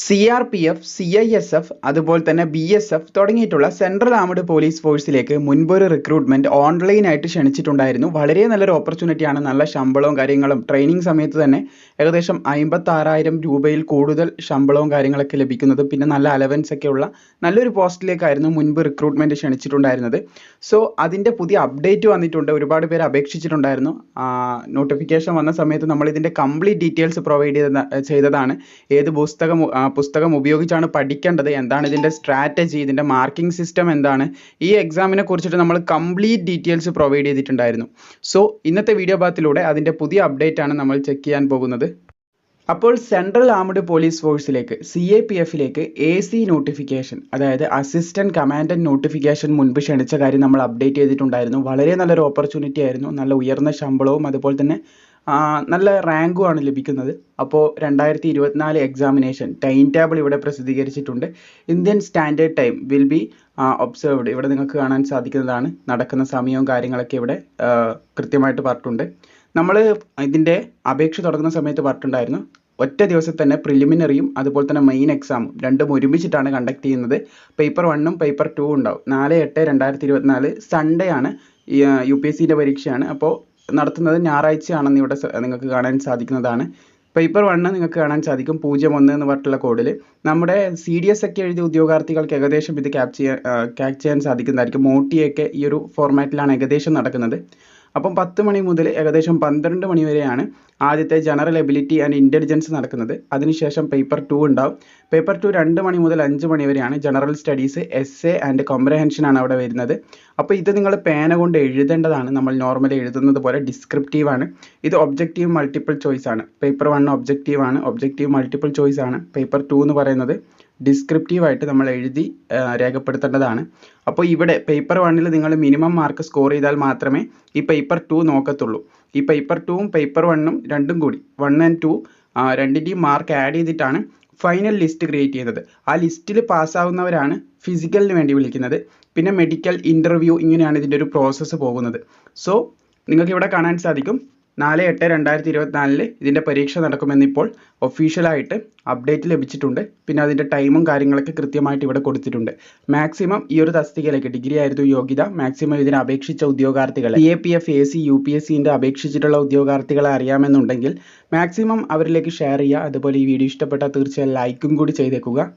C R P F C I S F അതുപോലെ തന്നെ B S F തുടങ്ങിയിട്ടുള്ള central armed police ഫോഴ്സിലേക്ക് മുൻപൊരു റിക്രൂട്ട്മെന്റ് ഓൺലൈനായിട്ട് ക്ഷണിച്ചിട്ടുണ്ടായിരുന്നു. വളരെ നല്ലൊരു ഓപ്പർച്യൂണിറ്റിയാണ് നല്ല ശമ്പളവും കാര്യങ്ങളും ട്രെയിനിങ് സമയത്ത് തന്നെ ഏകദേശം അമ്പത്താറായിരം രൂപയിൽ കൂടുതൽ ശമ്പളവും കാര്യങ്ങളൊക്കെ ലഭിക്കുന്നത്. പിന്നെ നല്ല അലവൻസ് ഒക്കെ ഉള്ള നല്ലൊരു പോസ്റ്റിലേക്കായിരുന്നു മുൻപ് റിക്രൂട്ട്മെന്റ് ക്ഷണിച്ചിട്ടുണ്ടായിരുന്നത്. സോ അതിന്റെ പുതിയ അപ്ഡേറ്റ് വന്നിട്ടുണ്ട്. ഒരുപാട് പേര് അപേക്ഷിച്ചിട്ടുണ്ടായിരുന്നു. നോട്ടിഫിക്കേഷൻ വന്ന സമയത്ത് നമ്മൾ ഇതിന്റെ കംപ്ലീറ്റ് ഡീറ്റെയിൽസ് പ്രൊവൈഡ് ചെയ്ത ചെയ്തതാണ്. ഏത് പുസ്തകം പുസ്തകം ഉപയോഗിച്ചാണ് പഠിക്കേണ്ടത്. എന്താണ് ഇതിന്റെ സ്ട്രാറ്റജി ഇതിന്റെ മാർക്കിംഗ് സിസ്റ്റം എന്താണ്? ഈ എക്സാമിനെ കുറിച്ചിട്ട് നമ്മൾ കംപ്ലീറ്റ് ഡീറ്റെയിൽസ് പ്രൊവൈഡ് ചെയ്തിട്ടുണ്ടായിരുന്നു. സോ ഇന്നത്തെ വീഡിയോ ഭാഗത്തിലൂടെ അതിന്റെ പുതിയ അപ്ഡേറ്റ് ആണ് നമ്മൾ ചെക്ക് ചെയ്യാൻ പോകുന്നത്. അപ്പോൾ സെൻട്രൽ ആർമഡ് പോലീസ് ഫോഴ്സിലേക്ക് സി എ പി എഫിലേക്ക് എ സി നോട്ടിഫിക്കേഷൻ അതായത് അസിസ്റ്റന്റ് കമാൻഡന്റ് നോട്ടിഫിക്കേഷൻ മുൻപ് ക്ഷണിച്ച കാര്യം നമ്മൾ അപ്ഡേറ്റ് ചെയ്തിട്ടുണ്ടായിരുന്നു. വളരെ നല്ലൊരു ഓപ്പർച്യൂണിറ്റി ആയിരുന്നു. നല്ല ഉയർന്ന ശമ്പളവും അതുപോലെ തന്നെ നല്ല റാങ്കും ആണ് ലഭിക്കുന്നത്. അപ്പോൾ രണ്ടായിരത്തി ഇരുപത്തിനാല് എക്സാമിനേഷൻ ടൈം ടേബിൾ ഇവിടെ പ്രസിദ്ധീകരിച്ചിട്ടുണ്ട്. Indian standard time will be observed ഇവിടെ നിങ്ങൾക്ക് കാണാൻ സാധിക്കുന്നതാണ്. നടക്കുന്ന സമയവും കാര്യങ്ങളൊക്കെ ഇവിടെ കൃത്യമായിട്ട് പറഞ്ഞിട്ടുണ്ട്. നമ്മൾ ഇതിന്റെ അപേക്ഷ തുടങ്ങുന്ന സമയത്ത് പറഞ്ഞിട്ടുണ്ടായിരുന്നു. ഒറ്റ ദിവസം തന്നെ പ്രിലിമിനറിയും അതുപോലെ തന്നെ മെയിൻ എക്സാമും രണ്ടും ഒരുമിച്ചിട്ടാണ് കണ്ടക്ട് ചെയ്യുന്നത്. പേപ്പർ വണ്ണും പേപ്പർ ടു ഉണ്ടാവും. നാല് എട്ട് രണ്ടായിരത്തി ഇരുപത്തിനാല് സൺഡേ ആണ് യു പി എസ് സിന്റെ പരീക്ഷയാണ്. അപ്പോൾ നടത്തുന്നത് ഞായറാഴ്ചയാണെന്ന് ഇവിടെ നിങ്ങൾക്ക് കാണാൻ സാധിക്കുന്നതാണ്. പേപ്പർ വണ്ണ് നിങ്ങൾക്ക് കാണാൻ സാധിക്കും. പൂജ്യം ഒന്ന് എന്ന് പറഞ്ഞിട്ടുള്ള കോഡിൽ നമ്മുടെ സി ഡി എസ് ഒക്കെ എഴുതിയ ഉദ്യോഗാർത്ഥികൾക്ക് ഏകദേശം ഇത് ക്യാപ്ച് ചെയ്യാൻ ക്യാച്ച് ചെയ്യാൻ സാധിക്കുന്നതായിരിക്കും. മോട്ടിയൊക്കെ ഈ ഒരു ഫോർമാറ്റിലാണ് ഏകദേശം നടക്കുന്നത്. അപ്പം പത്ത് മണി മുതൽ ഏകദേശം പന്ത്രണ്ട് മണി വരെയാണ് ആദ്യത്തെ ജനറൽ എബിലിറ്റി ആൻഡ് ഇന്റലിജൻസ് നടക്കുന്നത്. അതിനുശേഷം പേപ്പർ ടു ഉണ്ടാവും. പേപ്പർ ടു രണ്ട് മണി മുതൽ അഞ്ച് മണി വരെയാണ് general studies S A and comprehension ആണ് അവിടെ വരുന്നത്. അപ്പോൾ ഇത് നിങ്ങൾ പേന കൊണ്ട് എഴുതേണ്ടതാണ്. നമ്മൾ നോർമലി എഴുതുന്നത് പോലെ ഡിസ്ക്രിപ്റ്റീവ് ആണ്. ഇത് ഒബ്ജക്റ്റീവ് മൾട്ടിപ്പിൾ ചോയ്സ് ആണ്. പേപ്പർ വൺ ഒബ്ജക്റ്റീവ് ആണ്. ഒബ്ജക്റ്റീവ് മൾട്ടിപ്പിൾ ചോയ്സ് ആണ്. പേപ്പർ ടു എന്ന് പറയുന്നത്. ഡിസ്ക്രിപ്റ്റീവ് ആയിട്ട് നമ്മൾ എഴുതി രേഖപ്പെടുത്തേണ്ടതാണ്. അപ്പോൾ ഇവിടെ പേപ്പർ വണ്ണിൽ നിങ്ങൾ മിനിമം മാർക്ക് സ്കോർ ചെയ്താൽ മാത്രമേ ഈ പേപ്പർ ടു നോക്കത്തുള്ളൂ. ഈ പേപ്പർ ടുവും പേപ്പർ വണ്ണും രണ്ടും കൂടി. വൺ ആൻഡ് ടു രണ്ടിന്റെയും മാർക്ക് ആഡ് ചെയ്തിട്ടാണ് ഫൈനൽ ലിസ്റ്റ് ക്രിയേറ്റ് ചെയ്യുന്നത്. ആ ലിസ്റ്റിൽ പാസ്സാവുന്നവരാണ് ഫിസിക്കലിന് വേണ്ടി വിളിക്കുന്നത്. പിന്നെ മെഡിക്കൽ ഇന്റർവ്യൂ ഇങ്ങനെയാണ് ഇതിന്റെ ഒരു പ്രോസസ്സ് പോകുന്നത്. സോ നിങ്ങൾക്ക് ഇവിടെ കാണാൻ സാധിക്കും. നാല് എട്ട് രണ്ടായിരത്തി ഇരുപത്തിനാലിൽ ഇതിന്റെ പരീക്ഷ നടക്കുമെന്നിപ്പോൾ ഒഫീഷ്യലായിട്ട് അപ്ഡേറ്റ് ലഭിച്ചിട്ടുണ്ട്. പിന്നെ അതിന്റെ ടൈമും കാര്യങ്ങളൊക്കെ കൃത്യമായിട്ട് ഇവിടെ കൊടുത്തിട്ടുണ്ട്. മാക്സിമം ഈ ഒരു തസ്തികയിലേക്ക് ഡിഗ്രി ആയിരുന്നു യോഗ്യത. മാക്സിമം ഇതിന് അപേക്ഷിച്ച ഉദ്യോഗാർത്ഥികളെ. E A P F A C U P S സിന്റെ അപേക്ഷിച്ചിട്ടുള്ള ഉദ്യോഗാർത്ഥികളെ അറിയാമെന്നുണ്ടെങ്കിൽ മാക്സിമം അവരിലേക്ക് ഷെയർ ചെയ്യുക. അതുപോലെ ഈ വീഡിയോ ഇഷ്ടപ്പെട്ടാൽ തീർച്ചയായും ലൈക്കും കൂടി ചെയ്തേക്കുക.